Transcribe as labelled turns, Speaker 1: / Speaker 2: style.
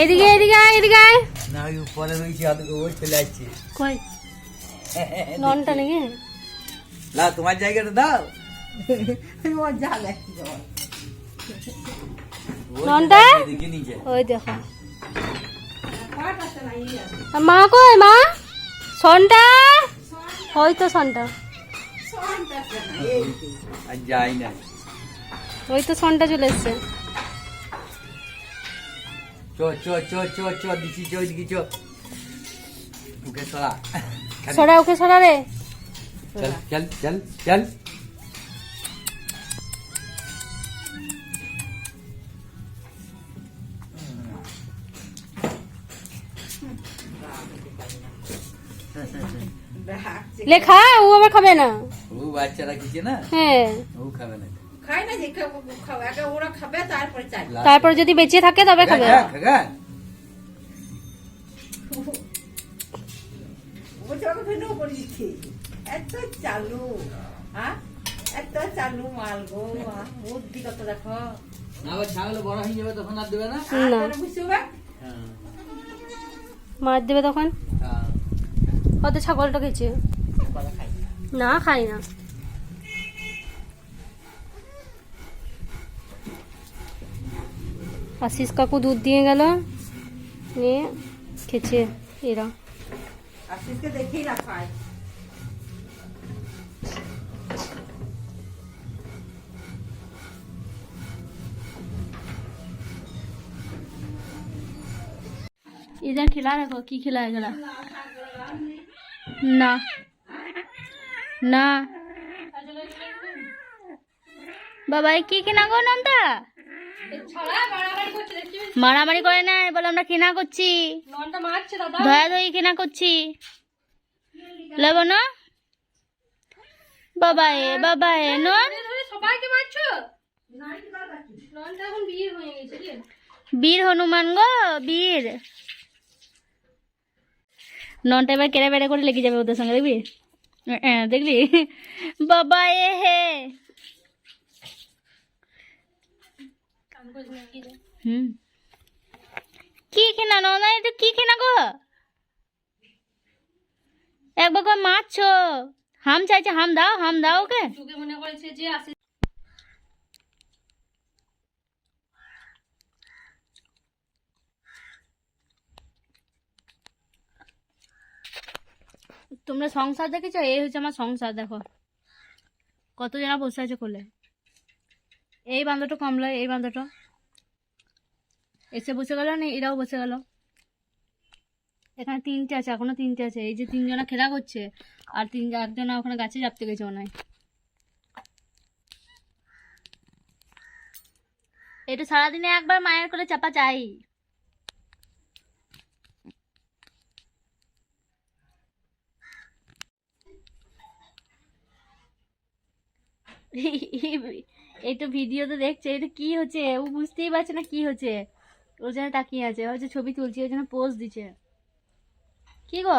Speaker 1: এদিকে এদিকে এদিকে
Speaker 2: না ওই উপরে রয়েছে ওদিকে ও চলে আসছে।
Speaker 1: কই? ননটা নাকি?
Speaker 2: না তোমার জায়গাটা দাও।
Speaker 3: ওর
Speaker 1: ননটা? ওই দেখো। মা কই মা? সনটা? ওই তো সনটা।
Speaker 2: যাই না।
Speaker 1: ওই তো সনটা চলে এসছে।
Speaker 2: চ চ চ চ চ দিছি চ ওইদিকে চ। ওকে সরা।
Speaker 1: সরা ওকে সরা রে।
Speaker 2: চল চল চল চল।
Speaker 1: লেখা ও আবার খাবে না।
Speaker 2: ও বাচ্চারা কিছু না?
Speaker 1: হ্যাঁ।
Speaker 2: ও খাবে না।
Speaker 3: খায় না যে আগে ওরা খাবে তারপরে চাই।
Speaker 1: তারপর যদি বেঁচে থাকে তবে খাবে।
Speaker 3: করে দিচ্ছে। এত চালু হ্যাঁ এত চালু মাল গো বুদ্ধি কত দেখো।
Speaker 2: না আবার ছাগল বড় হয়ে যাবে তখন আর দেবে না।
Speaker 1: না।
Speaker 3: বুঝছ বা
Speaker 2: হ্যাঁ,
Speaker 1: মার দেবে তখন?
Speaker 2: হ্যাঁ।
Speaker 1: হয়তো ছাগলটা খেয়েছে? না। খাই না। আশিস কাকু দুধ দিয়ে গেল নিয়ে খেছে এরা
Speaker 3: আশিসকে দেখেই রাখায়
Speaker 1: इधर खिला रखो की खिलाएगा ना না বাবাই কি কিনা গো নন্দা মারামারি করে নাই বলে আমরা কিনা করছি। ধয়া ধই কিনা করছি। লেব না বাবা এ বাবা এ নন বীর হনুমান গো বীর। ননটা এবার কেড়ে বেড়ে করে লেগে যাবে ওদের সঙ্গে দেখবি? দেখলি বাবা এ হে। হুম। কি কেনা ননা এটা কি কেনা গো? একবার করে মারছো? হাম চাইছে হাম দাও হাম দাও ওকে। তোমরা সংসার দেখেছ? এই হচ্ছে আমার সংসার দেখো। কত জনা বসে আছে কোলে। এই বান্ধবটা কমলা এই বান্ধবটা এসে বসে গেল না, এরাও বসে গেল। এখানে তিনটে আছে, এখনও তিনটে আছে। এই যে তিনজনা খেলা করছে, আর তিন, একজনা ওখানে গাছে চাপতে গেছে হয়। এটা সারাদিনে একবার মায়ের করে চাপা চাই এই তো ভিডিও তো দেখছে, এটা কি হচ্ছে? ও বুঝতেই পারছে না কি হচ্ছে। ওর জন্য তাকিয়ে আছে হয়তো ছবি তুলছে ওই জন্য পোজ দিচ্ছে। কি গো?